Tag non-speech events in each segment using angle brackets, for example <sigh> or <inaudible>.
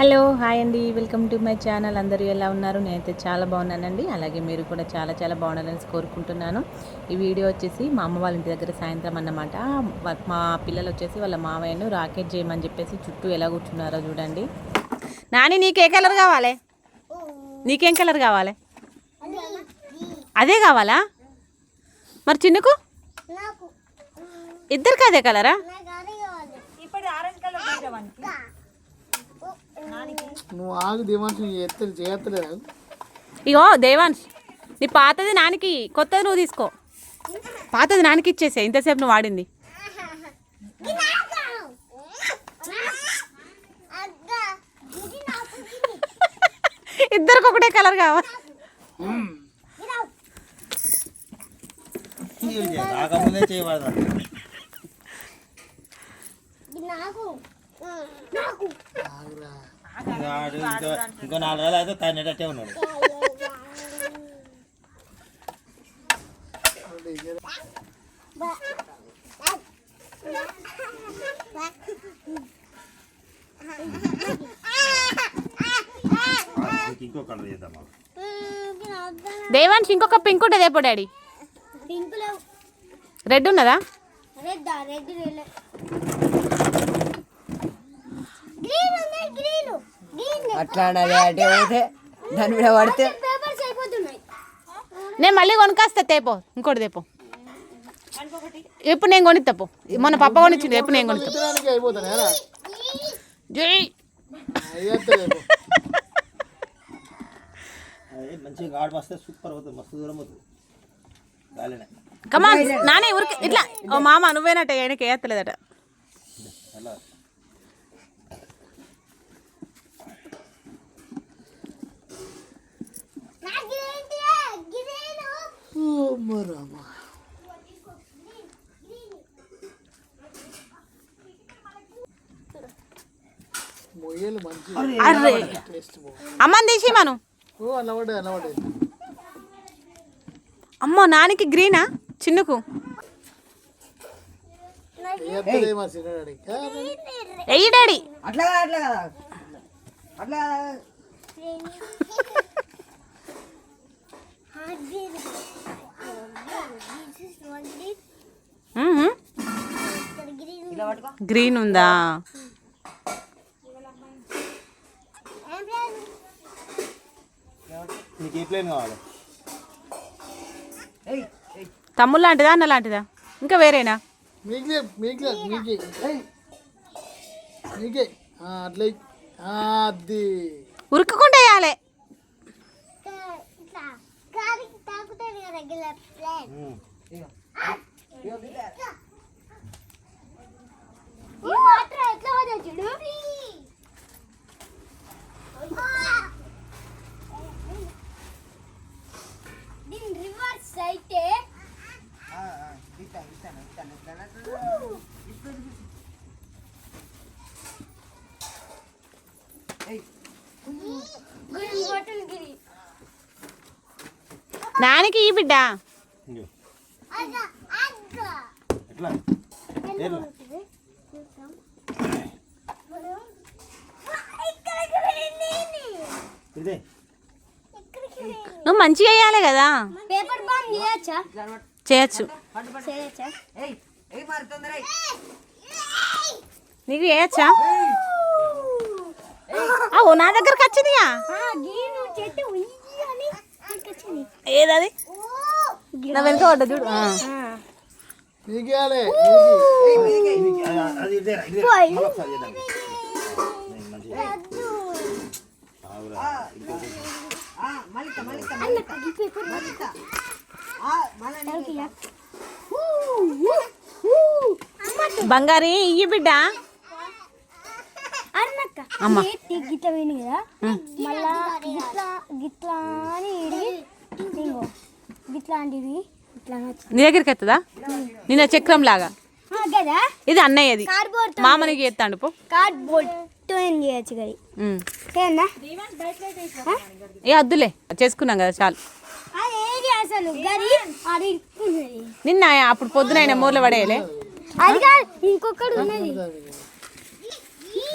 Hello hi అండి. Welcome to my channel. అందరూ ఎలా ఉన్నారు? నేనైతే చాలా బాగున్నానండి. అలాగే మీరు కూడా చాలా చాలా బాగుండాలని కోరుకుంటున్నాను. ఈ వీడియో వచ్చేసి మా అమ్మ వాళ్ళ ఇంటి దగ్గర సాయంత్రం అన్నమాట. వా- మా పిల్లలు వచ్చేసి వాళ్ళ మావయ్యను రాకెట్ చేయమని చెప్పేసి చుట్టూ ఎలా కూర్చున్నారో చూడండి. నాని నీకే కలర్ కావాలి? నీకేం కలర్ కావాలి? అదే కావాలా? మరి చిన్నకు? నాకు. ఇద్దరికి అదే కలరా? నాకు అది కావాలి. నువ్వు ఆగు దివాన్షి ఎత్తలు చేయత్తలేదు ఇగో దేవాన్ష్ నీ పాతది నానికి కొత్తది నువ్వు తీసుకో. పాతది నానికి ఇచ్చేసే ఇంతసేపు నువ్వు వాడింది. ఇద్దరికి ఒకటే కలర్ కావాలి. నాకు నాకు ఇంకో నాలుగు రోజులు అయితే తనేటట్టే ఉన్నాడు. నీకు ఇంకో కలర్ చేద్దామా? దేవాన్ష్ ఇంకొక పింక్ ఉంటుంది ఎప్పుడు డాడీ. రెడ్ ఉన్నదా? రెడ్ రెడ్ గ్రీన్ ఉన్నాయి గ్రీన్ గ్రీన్ అట్లా అంటే దాని మీద పడితే నేను మళ్ళీ కొనుక్కొస్తా తేపో. ఇంకోటి తేపో. ఇప్పుడు నేను కొనిస్తాపో మొన్న పప్ప కొనిచ్చింది ఎప్పుడు నేను కొనిస్తా జై. కమా నానే ఊరికి ఇట్లా. ఓ మామ నువ్వేనట ఆయనకి వేయత్తలేదట అలా నాకు ఏంటి గ్రీన్ అమ్మని తీసి మను అమ్మో నానికి గ్రీనా? చిన్నుకు? ఎయ్యి డాడీ. అట్లా కాదు, అట్లా కదా. అట్లా <laughs> గ్రీన్ ఉందా? ఏం లేదు నీకు ఏ ప్లేన్ కావాలి? ఏయ్ ఏయ్. తమ్ముడు లాంటిదా అన్న లాంటిదా? ఇంకా వేరేనా? ఉరుకుకుంటే వేయాలి ఇట్లా గాలికి తాకుతుంది కదా రెగ్యులర్ ప్లేన్ ఇగో ఇగో బిడ్డ. ఈ మాత్రం ఎట్లా పోతుంది చూడు దీని రివర్స్ అయితే ఆ, ఆ, ఇట్లా, ఇట్లా, ఇట్లా, ఇట్లా, ఇట్లా. ఏయ్ గ్రీన్ బటన్ గిరి నానికి ఈ బిడ్డ. నువ్వు మంచిగా వేయాలి కదా? చేయొచ్చా. నీకు వేయచ్చా నా దగ్గరకు వచ్చిందిగా? ఏదది? నా వెనుక పడ్డ చూడు. బంగారి ఇయ్యి బిడ్డ. అమ్మ. గిట్ల పోయింది కదా మళ్ళా గిట్లా గిట్లా అని ఇడి ఇంకో గిట్లాంటిది ఇట్లా నచ్చింది. నీ దగ్గరికి ఎత్తదా? నిన్న చక్రం లాగా. ఇది అన్నయ్యది. మామనికి ఎత్తాడు పో. కార్డ్బోర్డ్ చేయొచ్చు ఏ వద్దులే చేసుకున్నాం కదా చాలు. నిన్న అప్పుడు పొద్దున ఆయన మూల పడేయలే. అది కాదు ఇంకొకటి ఉన్నది.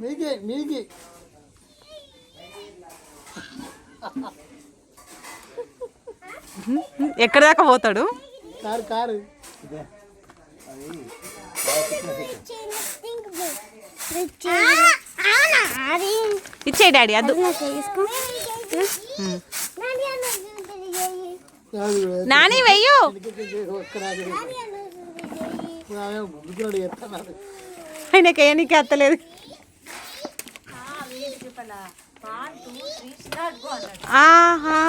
మీకే మీకే ఎక్కడి దాకా పోతాడు కారు కారు ఇచ్చేయి డాడీ అద్దు నాని వెయ్యు ఒక్క రాజు ఆమె గుడ్డుకున్నాడు చెప్తాను ఆయనకి ఏనికి అత్తలేదు ఆహా.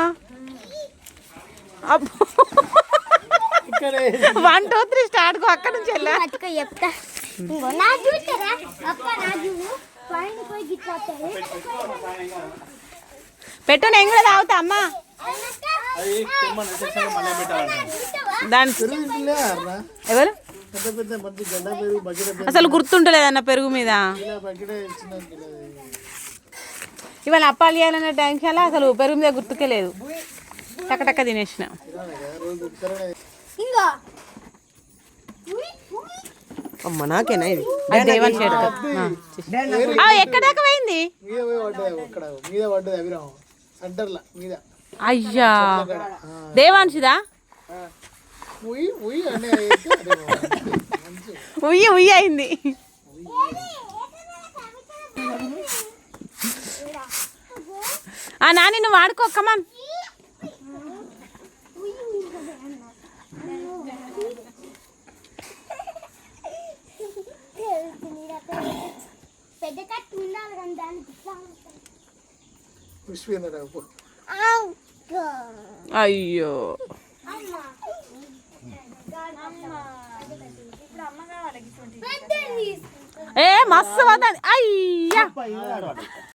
వన్ టూ త్రీ స్టార్ట్ కో అక్కడ నుంచి వెళ్ళా. పట్టుకో చెప్తా. ఇంకో నా చూస్తారా? అప్ప నా చూడు పైన పోయి గిట్లా వస్తుంది. పెట్టు నేను కూడా తాగుతా అమ్మా. దాని ఎవరు? అసలు గుర్తుంటలేదన్న పెరుగు మీద. ఇవాళ అప్పాలు చేయాలనే టెన్షన్ అసలు పెరుగు మీద గుర్తుకే లేదు. టక్క తినేసిన. అమ్మ నాకేనా ఇది? దేవన్ షేడ్ ఎక్కడ దాకా పోయింది? మీద పోయి పడ్డది అక్కడ మీద పడ్డది అభిరామం. సెంటర్లో మీద. అయ్యా. దేవాన్షిదా? ఉయ్యి ఉయ్యి అయింది. ఆ నాని నువ్వు కమాన్ అవును. అయ్యో. ఏ మస్తు పోతుంది అయ్యా.